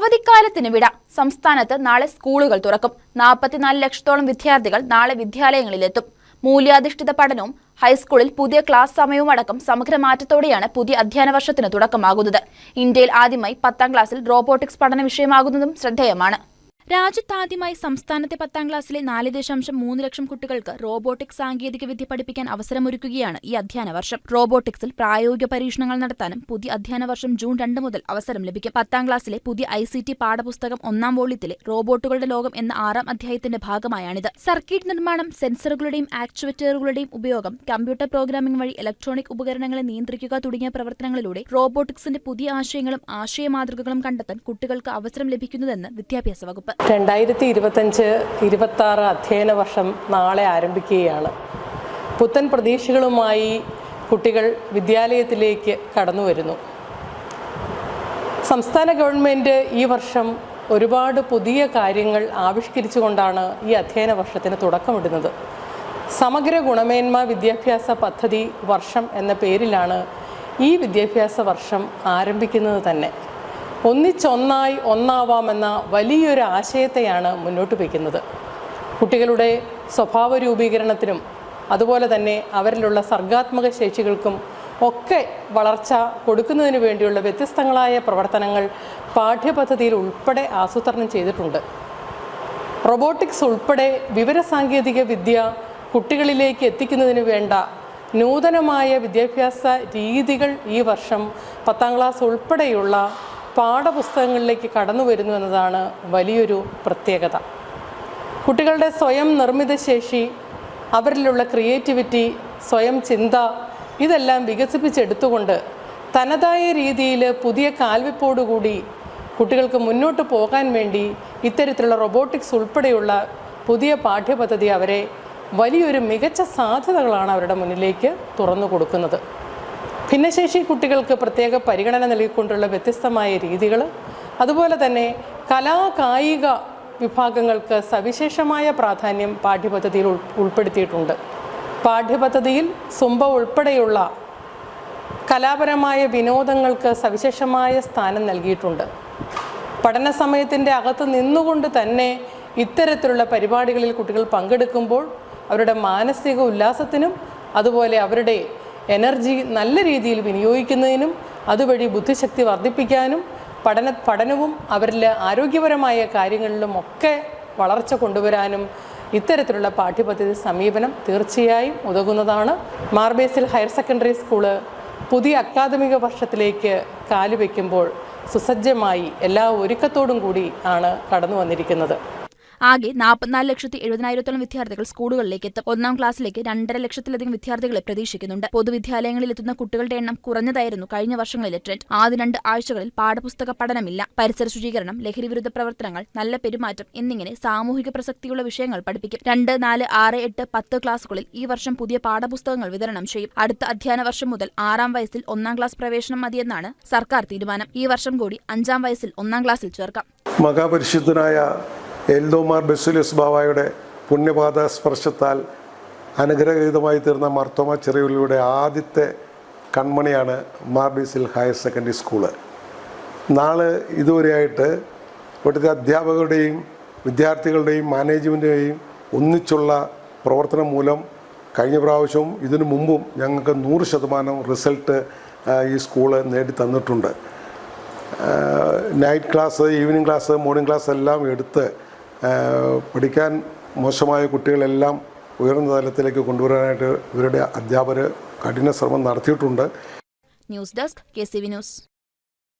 അവധിക്കാലത്തിന് വിട. സംസ്ഥാനത്ത് നാളെ സ്കൂളുകൾ തുറക്കും. നാൽപ്പത്തിനാല് ലക്ഷത്തോളം വിദ്യാർത്ഥികൾ നാളെ വിദ്യാലയങ്ങളിലെത്തും. മൂല്യാധിഷ്ഠിത പഠനവും ഹൈസ്കൂളിൽ പുതിയ ക്ലാസ് സമയവും അടക്കം സമഗ്ര മാറ്റത്തോടെയാണ് പുതിയ അധ്യയന വർഷത്തിന് തുടക്കമാകുന്നത്. ഇന്ത്യയിൽ ആദ്യമായി പത്താം ക്ലാസ്സിൽ റോബോട്ടിക്സ് പഠന വിഷയമാകുന്നതും ശ്രദ്ധേയമാണ്. രാജ്യത്താദ്യമായി സംസ്ഥാനത്തെ പത്താം ക്ലാസ്സിലെ നാല് ദശാംശം മൂന്ന് ലക്ഷം കുട്ടികൾക്ക് റോബോട്ടിക്സ് സാങ്കേതിക വിദ്യ പഠിപ്പിക്കാൻ അവസരമൊരുക്കുകയാണ് ഈ അധ്യയന വർഷം. റോബോട്ടിക്സിൽ പ്രായോഗിക പരീക്ഷണങ്ങൾ നടത്താനും പുതിയ അധ്യയന വർഷം ജൂൺ രണ്ട് മുതൽ അവസരം ലഭിക്കും. പത്താം ക്ലാസ്സിലെ പുതിയ ഐ സി ടി പാഠപുസ്തകം ഒന്നാം വോള്യത്തിലെ റോബോട്ടുകളുടെ ലോകം എന്ന ആറാം അധ്യായത്തിന്റെ ഭാഗമായാണിത്. സർക്യൂട്ട് നിർമ്മാണം സെൻസറുകളുടെയും ആക്ച്വേറ്ററുകളുടെയും ഉപയോഗം കമ്പ്യൂട്ടർ പ്രോഗ്രാമിംഗ് വഴി ഇലക്ട്രോണിക് ഉപകരണങ്ങളെ നിയന്ത്രിക്കുക തുടങ്ങിയ പ്രവർത്തനങ്ങളിലൂടെ റോബോട്ടിക്സിന്റെ പുതിയ ആശയങ്ങളും ആശയ മാതൃകകളും കണ്ടെത്താൻ കുട്ടികൾക്ക് അവസരം ലഭിക്കുന്നതെന്ന് വിദ്യാഭ്യാസ വകുപ്പ് രണ്ടായിരത്തി ഇരുപത്തഞ്ച് ഇരുപത്തി ആറ് അധ്യയന വർഷം നാളെ ആരംഭിക്കുകയാണ്. പുത്തൻ പ്രതീക്ഷകളുമായി കുട്ടികൾ വിദ്യാലയത്തിലേക്ക് കടന്നു വരുന്നു. സംസ്ഥാന ഗവൺമെന്റ് ഈ വർഷം ഒരുപാട് പുതിയ കാര്യങ്ങൾ ആവിഷ്കരിച്ചുകൊണ്ടാണ് ഈ അധ്യയന വർഷത്തിന് തുടക്കമിടുന്നത്. സമഗ്ര ഗുണമേന്മ വിദ്യാഭ്യാസ പദ്ധതി വർഷം എന്ന പേരിലാണ് ഈ വിദ്യാഭ്യാസ വർഷം ആരംഭിക്കുന്നത് തന്നെ. ഒന്നിച്ചൊന്നായി ഒന്നാവാമെന്ന വലിയൊരു ആശയത്തെയാണ് മുന്നോട്ട് വയ്ക്കുന്നത്. കുട്ടികളുടെ സ്വഭാവ രൂപീകരണത്തിനും അതുപോലെ തന്നെ അവരിലുള്ള സർഗാത്മക ശേഷികൾക്കും ഒക്കെ വളർച്ച കൊടുക്കുന്നതിന് വേണ്ടിയുള്ള വ്യത്യസ്തങ്ങളായ പ്രവർത്തനങ്ങൾ പാഠ്യപദ്ധതിയിൽ ഉൾപ്പെടെ ആസൂത്രണം ചെയ്തിട്ടുണ്ട്. റോബോട്ടിക്സ് ഉൾപ്പെടെ വിവരസാങ്കേതിക വിദ്യ കുട്ടികളിലേക്ക് എത്തിക്കുന്നതിന് വേണ്ട നൂതനമായ വിദ്യാഭ്യാസ രീതികൾ ഈ വർഷം പത്താം ക്ലാസ് ഉൾപ്പെടെയുള്ള പാഠപുസ്തകങ്ങളിലേക്ക് കടന്നു വരുന്നു എന്നതാണ് വലിയൊരു പ്രത്യേകത. കുട്ടികളുടെ സ്വയം നിർമ്മിത ശേഷി അവരിലുള്ള ക്രിയേറ്റിവിറ്റി സ്വയം ചിന്ത ഇതെല്ലാം വികസിപ്പിച്ചെടുത്തുകൊണ്ട് തനതായ രീതിയിൽ പുതിയ കാൽവെപ്പോടുകൂടി കുട്ടികൾക്ക് മുന്നോട്ട് പോകാൻ വേണ്ടി ഇത്തരത്തിലുള്ള റൊബോട്ടിക്സ് ഉൾപ്പെടെയുള്ള പുതിയ പാഠ്യപദ്ധതി അവരെ വലിയൊരു മികച്ച സാധ്യതകളാണ് അവരുടെ മുന്നിലേക്ക് തുറന്നു കൊടുക്കുന്നത്. ഭിന്നശേഷി കുട്ടികൾക്ക് പ്രത്യേക പരിഗണന നൽകിക്കൊണ്ടുള്ള വ്യത്യസ്തമായ രീതികൾ അതുപോലെ തന്നെ കലാകായിക വിഭാഗങ്ങൾക്ക് സവിശേഷമായ പ്രാധാന്യം പാഠ്യപദ്ധതിയിൽ ഉൾ ഉൾപ്പെടുത്തിയിട്ടുണ്ട്. പാഠ്യപദ്ധതിയിൽ സുംബ ഉൾപ്പെടെയുള്ള കലാപരമായ വിനോദങ്ങൾക്ക് സവിശേഷമായ സ്ഥാനം നൽകിയിട്ടുണ്ട്. പഠന സമയത്തിന്റെ അകത്ത് നിന്നുകൊണ്ട് തന്നെ ഇത്തരത്തിലുള്ള പരിപാടികളിൽ കുട്ടികൾ പങ്കെടുക്കുമ്പോൾ അവരുടെ മാനസിക ഉല്ലാസത്തിനും അതുപോലെ അവരുടെ എനർജി നല്ല രീതിയിൽ വിനിയോഗിക്കുന്നതിനും അതുവഴി ബുദ്ധിശക്തി വർദ്ധിപ്പിക്കാനും പഠന പഠനവും അവരിൽ ആരോഗ്യപരമായ കാര്യങ്ങളിലും ഒക്കെ വളർച്ച കൊണ്ടുവരാനും ഇത്തരത്തിലുള്ള പാഠ്യപദ്ധതി സമീപനം തീർച്ചയായും ഉതകുന്നതാണ്. മാർബേസിൽ ഹയർ സെക്കൻഡറി സ്കൂൾ പുതിയ അക്കാദമിക വർഷത്തിലേക്ക് കാലുവെക്കുമ്പോൾ സുസജ്ജമായി എല്ലാ ഒരുക്കത്തോടും കൂടി ആണ് കടന്നു വന്നിരിക്കുന്നത് ആകെ നാൽപ്പത്തിനാല് ലക്ഷത്തി എഴുപതിനായിരത്തോളം വിദ്യാർത്ഥികൾ സ്കൂളുകളിലേക്ക് എത്തും. ഒന്നാം ക്ലാസ്സിലേക്ക് രണ്ടര ലക്ഷത്തിലധികം വിദ്യാർത്ഥികളെ പ്രതീക്ഷിക്കുന്നുണ്ട്. പൊതുവിദ്യാലയങ്ങളിൽ എത്തുന്ന കുട്ടികളുടെ എണ്ണം കുറഞ്ഞതായിരുന്നു കഴിഞ്ഞ വർഷങ്ങളിലെ ട്രെൻഡ് ആദ്യ രണ്ട് ആഴ്ചകളിൽ പാഠപുസ്തക പഠനമില്ല. പരിസര ശുചീകരണം ലഹരിവിരുദ്ധ പ്രവർത്തനങ്ങൾ നല്ല പെരുമാറ്റം എന്നിങ്ങനെ സാമൂഹിക പ്രസക്തിയുള്ള വിഷയങ്ങൾ പഠിപ്പിക്കും. രണ്ട് നാല് ആറ് എട്ട് പത്ത് ക്ലാസുകളിൽ ഈ വർഷം പുതിയ പാഠപുസ്തകങ്ങൾ വിതരണം ചെയ്യും. അടുത്ത അധ്യയന വർഷം മുതൽ ആറാം വയസ്സിൽ ഒന്നാം ക്ലാസ് പ്രവേശനം മതിയെന്നാണ് സർക്കാർ തീരുമാനം. ഈ വർഷം കൂടി അഞ്ചാം വയസ്സിൽ ഒന്നാം ക്ലാസ്സിൽ ചേർക്കാം. മഹാപരിശുദ്ധനായ എൽദോമാർ ബെസുലിയസ് ബാവായുടെ പുണ്യപാത സ്പർശത്താൽ അനുഗ്രഹീതമായി തീർന്ന മർത്തോമ ചെറിയുള്ളിയുടെ ആദ്യത്തെ കൺമണിയാണ് മാർബീസിൽ ഹയർ സെക്കൻഡറി സ്കൂൾ. നാളെ ഇതുവരെയായിട്ട് ഇവിടുത്തെ അധ്യാപകരുടെയും വിദ്യാർത്ഥികളുടെയും മാനേജ്മെന്റിന്റെയും ഒന്നിച്ചുള്ള പ്രവർത്തനം മൂലം കഴിഞ്ഞ പ്രാവശ്യവും ഇതിനു മുമ്പും ഞങ്ങൾക്ക് നൂറ് ശതമാനം റിസൾട്ട് ഈ സ്കൂൾ നേടി തന്നിട്ടുണ്ട്. Night class evening class morning class എല്ലാം എടുത്ത് പഠിക്കാൻ മോശമായ കുട്ടികളെല്ലാം ഉയർന്ന തലത്തിലേക്ക് കൊണ്ടുവരാനായിട്ട് ഇവരുടെ അധ്യാപകർ കഠിന ശ്രമം നടത്തിയിട്ടുണ്ട്. News desk K C V news.